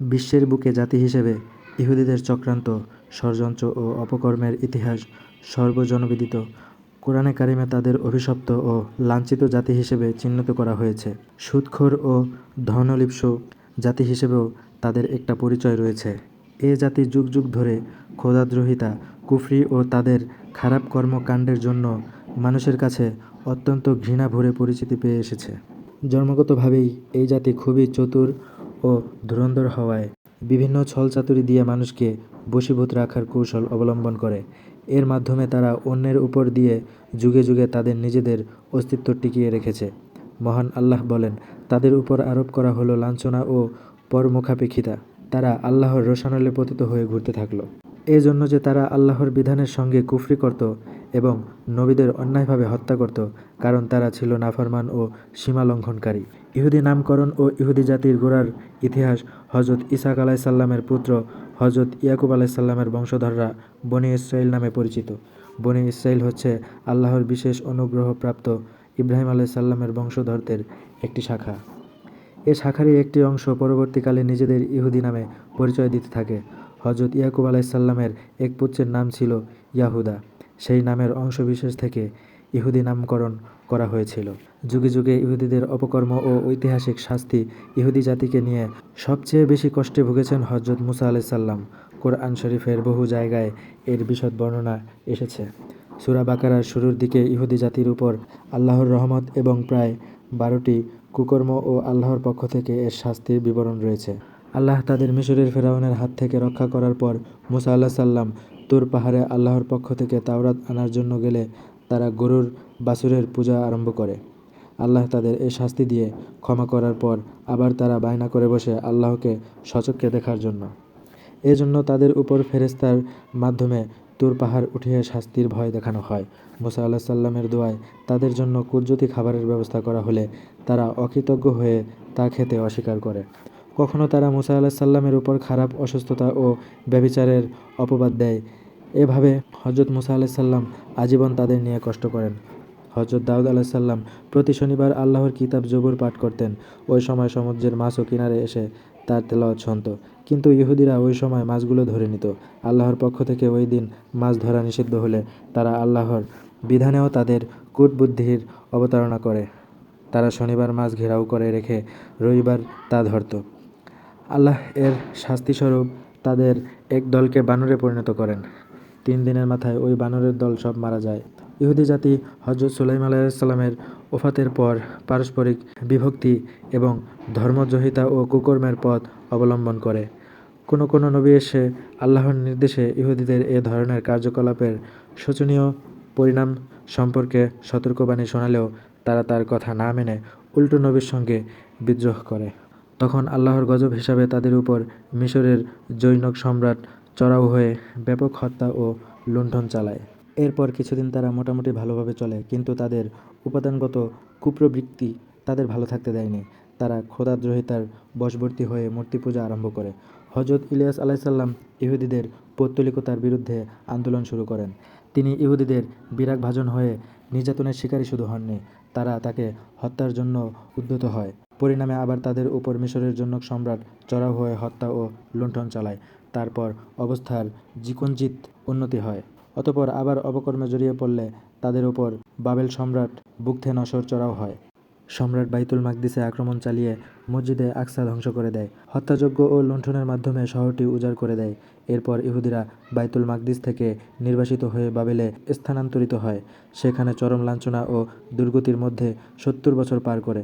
বিশ্বের বুকে জাতি হিসেবে ইহুদিদের চক্রান্ত, ষড়যন্ত্র ও অপকর্মের ইতিহাস সর্বজনবিদিত। কোরআনে কারিমে তাদের অভিশপ্ত ও লাঞ্ছিত জাতি হিসেবে চিহ্নিত করা হয়েছে। সুদখোর ও ধনলিপ্স জাতি হিসেবেও তাদের একটা পরিচয় রয়েছে। এ জাতি যুগ যুগ ধরে খোদাদ্রোহিতা কুফরি ও তাদের খারাপ কর্মকাণ্ডের জন্য মানুষের কাছে অত্যন্ত ঘৃণা ভরে পরিচিতি পেয়ে এসেছে। জন্মগতভাবেই এই জাতি খুবই চতুর ও ধুরন্ধর হওয়ায় বিভিন্ন ছলচাতুরি দিয়ে মানুষকে বশীভূত রাখার কৌশল অবলম্বন করে। এর মাধ্যমে তারা অন্যের উপর দিয়ে যুগে যুগে তাদের নিজেদের অস্তিত্ব টিকিয়ে রেখেছে। মহান আল্লাহ বলেন, তাদের উপর আরোপ করা হলো লাঞ্ছনা ও পরমুখাপেক্ষিতা। তারা আল্লাহর রোশানলে পতিত হয়ে ঘুরতে থাকল। এ জন্য যে তারা আল্লাহর বিধানের সঙ্গে কুফরি করত এবং নবীদের অন্যায়ভাবে হত্যা করত, কারণ তারা ছিল নাফরমান ও সীমালঙ্ঘনকারী। ইহুদি নামকরণ ও ইহুদি জাতির গোড়ার ইতিহাস হজরত ইসাক আলাইসাল্লামের পুত্র হজরত ইয়াকুব আলাইসাল্লামের বংশধররা বনি ইসরাইল নামে পরিচিত। বনি ইসরাইল হচ্ছে আল্লাহর বিশেষ অনুগ্রহপ্রাপ্ত ইব্রাহিম আলাইসাল্লামের বংশধরদের একটি শাখা। এ শাখারই একটি অংশ পরবর্তীকালে নিজেদের ইহুদি নামে পরিচয় দিতে থাকে। হজরত ইয়াকুব আলাইসাল্লামের এক পুত্রের নাম ছিল ইয়াহুদা। সেই নামের অংশবিশেষ থেকে ইহুদি নামকরণ করা হয়েছিল। যুগে যুগে ইহুদিদের অপকর্ম ও ঐতিহাসিক শাস্তি ইহুদি জাতিকে নিয়ে সবচেয়ে বেশি কষ্টে ভুগেছেন হজরত মুসা আলাইসাল্লাম কোরআন শরীফের বহু জায়গায় এর বিশদ বর্ণনা এসেছে। সুরা বাকারার শুরুর দিকে ইহুদি জাতির উপর আল্লাহর রহমত এবং প্রায় বারোটি কুকর্ম ও আল্লাহর পক্ষ থেকে এর শাস্তির বিবরণ রয়েছে। আল্লাহ তাদের মিশরের ফেরাউনের হাত থেকে রক্ষা করার পর মুসা আল্লাহ সাল্লাম তুর পাহাড়ে আল্লাহর পক্ষ থেকে তাওরাত আনার জন্য গেলে তারা গরুর বাছুরের পূজা আরম্ভ করে। আল্লাহ তাদের এই শাস্তি দিয়ে ক্ষমা করার পর আবার তারা বায়না করে বসে আল্লাহকে সচক্ষে দেখার জন্য। এজন্য তাদের উপর ফেরেস্তার মাধ্যমে তুর পাহাড় উঠিয়ে শাস্তির ভয় দেখানো হয়। মুসা আল্লাহ সাল্লামের দোয়ায় তাদের জন্য কুজ্জতি খাবারের ব্যবস্থা করা হলে তারা অকৃতজ্ঞ হয়ে তা খেতে অস্বীকার করে। কখনো তারা মুসা আল্লাহ সাল্লামের উপর খারাপ অসুস্থতা ও ব্যভিচারের অপবাদ দেয়। এভাবে হজরত মুসা আল্লাহ সাল্লাম আজীবন তাদের নিয়ে কষ্ট করেন। হজরত দাউদ আলাহ সাল্লাম প্রতি শনিবার আল্লাহর কিতাব জবুর পাঠ করতেন। ওই সময় সমুদ্রের মাছও কিনারে এসে তার তেলাওয়াত শুনত। কিন্তু ইহুদিরা ওই সময় মাছগুলো ধরে নিত। আল্লাহর পক্ষ থেকে ওই দিন মাছ ধরা নিষিদ্ধ হলে তারা আল্লাহর বিধানেও তাদের কূটবুদ্ধির অবতারণা করে। তারা শনিবার মাছ ঘেরাও করে রেখে রবিবার তা ধরত। আল্লাহ এর শাস্তিস্বরূপ তাদের এক দলকে বানরে পরিণত করেন। তিন দিনের মাথায় ওই বানরের দল সব মারা যায়। ইহুদি জাতি হজরত সুলাইম আলাইসাল্লামের ওফাতের পর পারস্পরিক বিভক্তি এবং ধর্মজহিতা ও কুকর্মের পথ অবলম্বন করে। কোনো কোনো নবী এসে আল্লাহর নির্দেশে ইহুদিদের এ ধরনের কার্যকলাপের শোচনীয় পরিণাম সম্পর্কে সতর্কবাণী শোনালেও তারা তার কথা না মেনে উল্টো নবীর সঙ্গে বিদ্রোহ করে। তখন আল্লাহর গজব হিসাবে তাদের উপর মিশরের জৈনক সম্রাট চড়াও হয়ে ব্যাপক হত্যা ও লুণ্ঠন চালায়। এরপর কিছুদিন তারা মোটামুটি ভালোভাবে চলে, কিন্তু তাদের উপাদানগত কুপ্রবৃত্তি তাদের ভালো থাকতে দেয়নি। তারা খোদাদ্রোহিতার বশবর্তী হয়ে মূর্তি পূজা আরম্ভ করে। হজরত ইলিয়াস আলাইসাল্লাম ইহুদিদের পৌত্তলিকতার বিরুদ্ধে আন্দোলন শুরু করেন। তিনি ইহুদিদের বিরাগভাজন হয়ে নির্যাতনের শিকারী শুধু হননি তারা তাকে হত্যার জন্য উদ্যত হয়। পরিণামে আবার তাদের উপর মিশরের জন্য সম্রাট চড়াও হয়ে হত্যা ও লুণ্ঠন চালায়। তারপর অবস্থার জিকঞ্জিত উন্নতি হয়। অতপর আবার অপকর্মে জড়িয়ে পড়লে তাদের উপর বাবেল সম্রাট বুকথে নসর চড়াও হয়। সম্রাট বাইতুল মাকদিসে আক্রমণ চালিয়ে মসজিদে আকসা ধ্বংস করে দেয়। হত্যাযজ্ঞ ও লুণ্ঠনের মাধ্যমে শহরটি উজাড় করে দেয়। এরপর ইহুদিরা বাইতুল মাকদিস থেকে নির্বাসিত হয়ে বাবেলে স্থানান্তরিত হয়। সেখানে চরম লাঞ্ছনা ও দুর্গতির মধ্যে সত্তর বছর পার করে।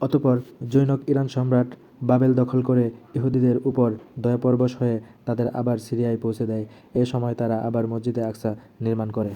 অতপর জৈনক ইরান সম্রাট বাবেল দখল করে ইহুদিদের উপর দয়াপরবশ হয়ে তাদের আবার সিরিয়ায় পৌঁছে দেয়। এ সময় তারা আবার মসজিদে আকসা নির্মাণ করে।